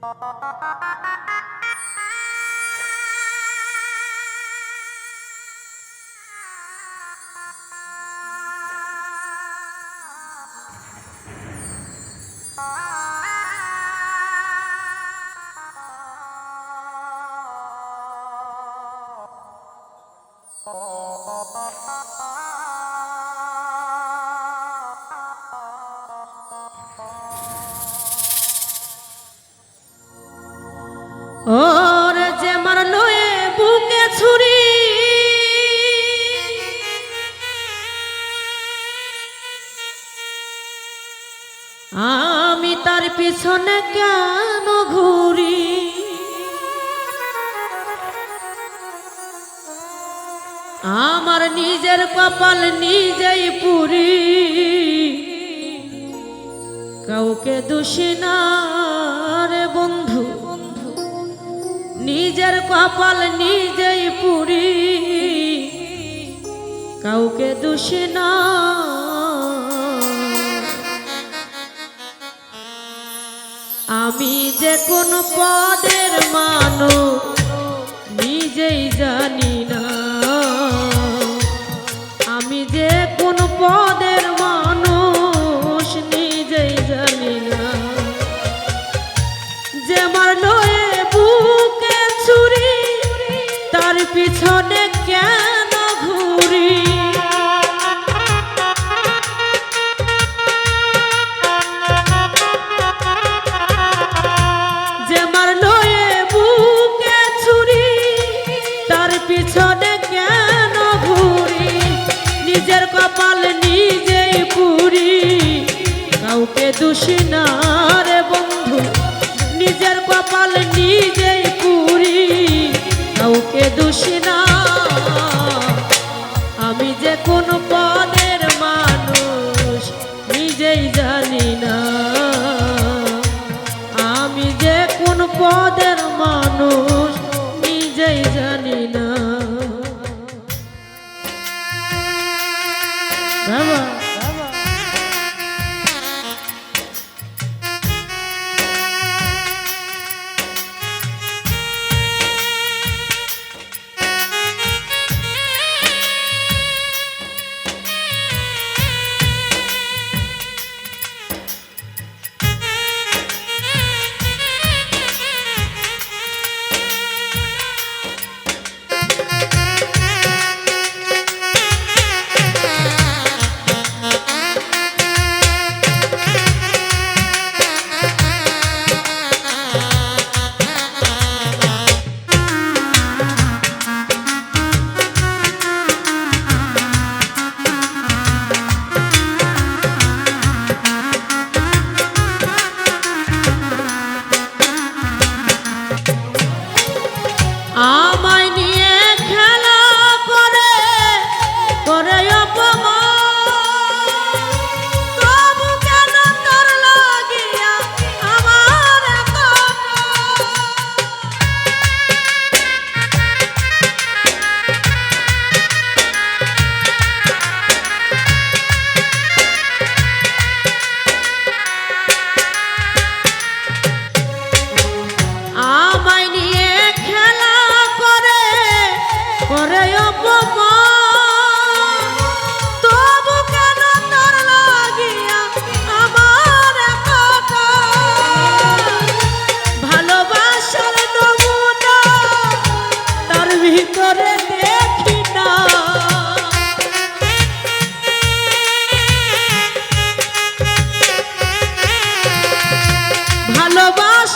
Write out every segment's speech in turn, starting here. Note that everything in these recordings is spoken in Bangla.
Ha ha ha ha ha ha! ওর যে মারলো বুকে ছুরি। আমি তার পিছনে কেন ঘুরি? আমার নিজের কপাল নিজেই পুরি। কাউকে দোষী না নিজের কপাল নিজেই পুরি। কাউকে দোষী না। আমি যে কোন পদের মানুষ, নিজেই জানি না। আমি যে কোন পদের কাউকে দোষী না রে বন্ধু, নিজের কপাল নিজেই পুরি। কাউকে দোষী না আমি যে কোন পদের মানুষ, নিজেই জানি না। আমি যে কোন পদের মানুষ, নিজেই জানি না। বাবা।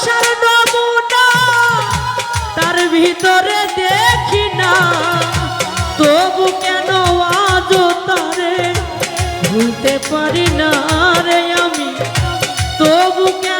ভালোবাসার নমুনা, তার ভিতরে দেখি না। তবু কেন আজ তারে ভুলতে পারি না রে আমি? তবু কেন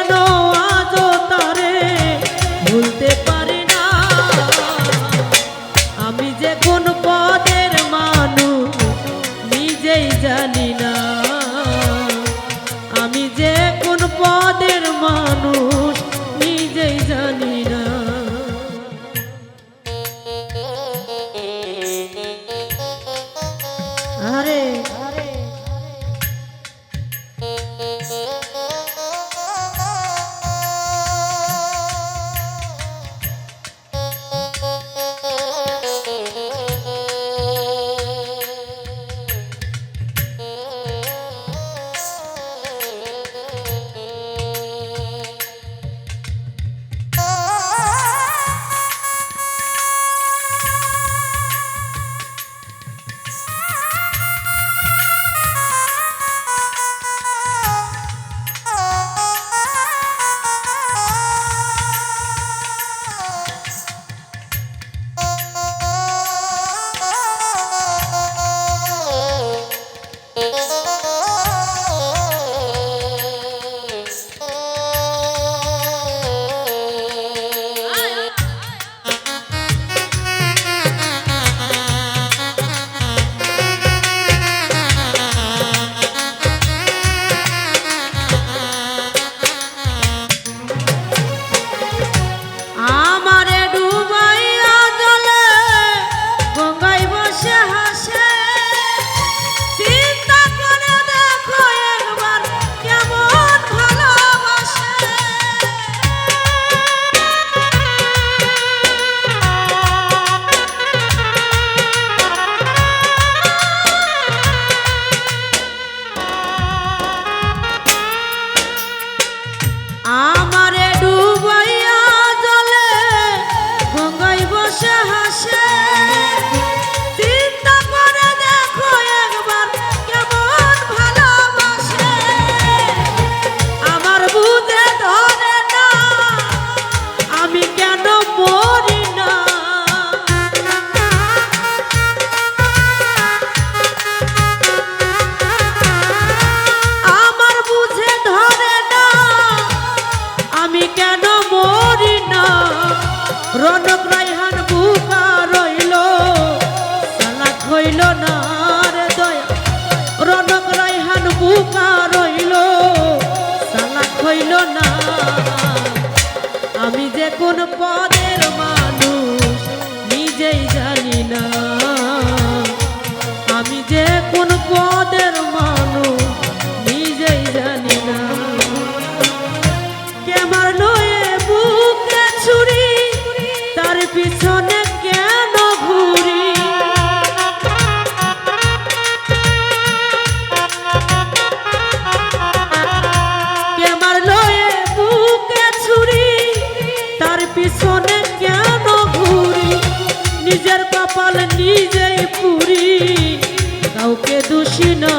নিজেই দোষী না